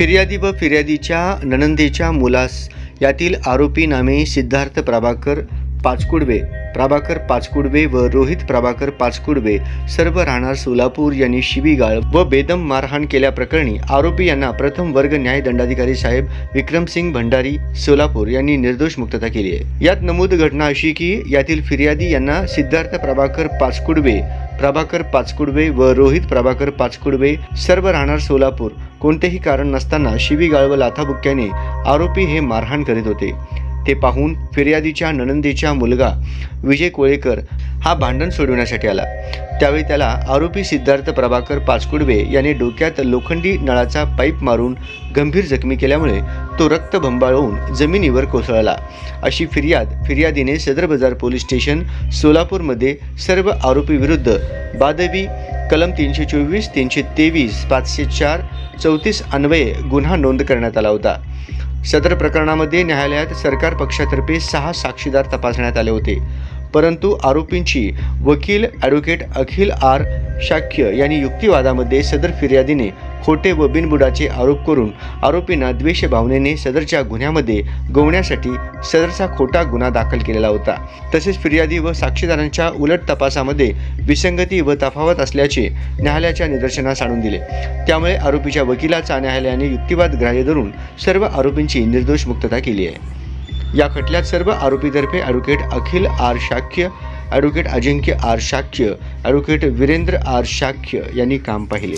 फिर्यादी व फिर्यादीच्या ननंदेच्या मुलास यातील आरोपी नामे सिद्धार्थ प्रभाकर पाचकुडवे प्रभाकर पाचकुडवे व रोहित प्रभाकर पाचकुडवे सर्व राहणार सोलापूर यांनी शिवीगाळ व बेदम मारहाण केल्याप्रकरणी आरोपी यांना प्रथम वर्ग न्याय दंडाधिकारी साहेब विक्रमसिंग भंडारी सोलापूर यांनी निर्दोष मुक्तता केली आहे. यात नमूद घटना अशी की यातील फिर्यादी यांना सिद्धार्थ प्रभाकर पाचकुडवे प्रभाकर पाचकुडवे व रोहित प्रभाकर पाचकुडवे सर्व राहणार सोलापूर कोणतेही कारण नसताना शिवीगाळ व लाथाबुक्क्याने आरोपी हे मारहाण करीत होते. ते पाहून फिर्यादीच्या ननंदेच्या मुलगा विजय कोळेकर हा भांडण सोडविण्यासाठी आला. त्यावेळी त्याला आरोपी सिद्धार्थ प्रभाकर पाचकुडवे याने डोक्यात लोखंडी नळाचा पाईप मारून गंभीर जखमी केल्यामुळे तो रक्त भंबाळवून जमिनीवर कोसळला. अशी फिर्याद फिर्यादीने सदर बाजार पोलीस स्टेशन सोलापूरमध्ये सर्व आरोपीविरुद्ध बादवी कलम तीनशे चोवीस तीनशे तेवीस पाचशे चार चौतीस अन्वये गुन्हा नोंद करण्यात आला होता. सदर प्रकरणामध्ये न्यायालयात सरकार पक्षातर्फे सहा साक्षीदार तपासण्यात आले होते. परंतु आरोपींची वकील ॲडव्होकेट अखिल आर शाक्य यांनी युक्तिवादामध्ये सदर फिर्यादीने खोटे व बिनबुडाचे आरोप करून आरोपींना द्वेष भावनेने सदरच्या गुन्ह्यामध्ये गोवण्यासाठी सदरचा खोटा गुन्हा दाखल केलेला होता. तसेच फिर्यादी व साक्षीदारांच्या उलट तपासामध्ये विसंगती व तफावत असल्याचे न्यायालयाच्या निदर्शनास आणून दिले. त्यामुळे आरोपीच्या वकिलाचा न्यायालयाने युक्तिवाद ग्राह्य धरून सर्व आरोपींची निर्दोष मुक्तता केली आहे. या खटल्यात सर्व आरोपीतर्फे advocate Akhil R Shakya advocate Ajinkya R Shakya advocate Virendra R Shakya यांनी काम पाहिले.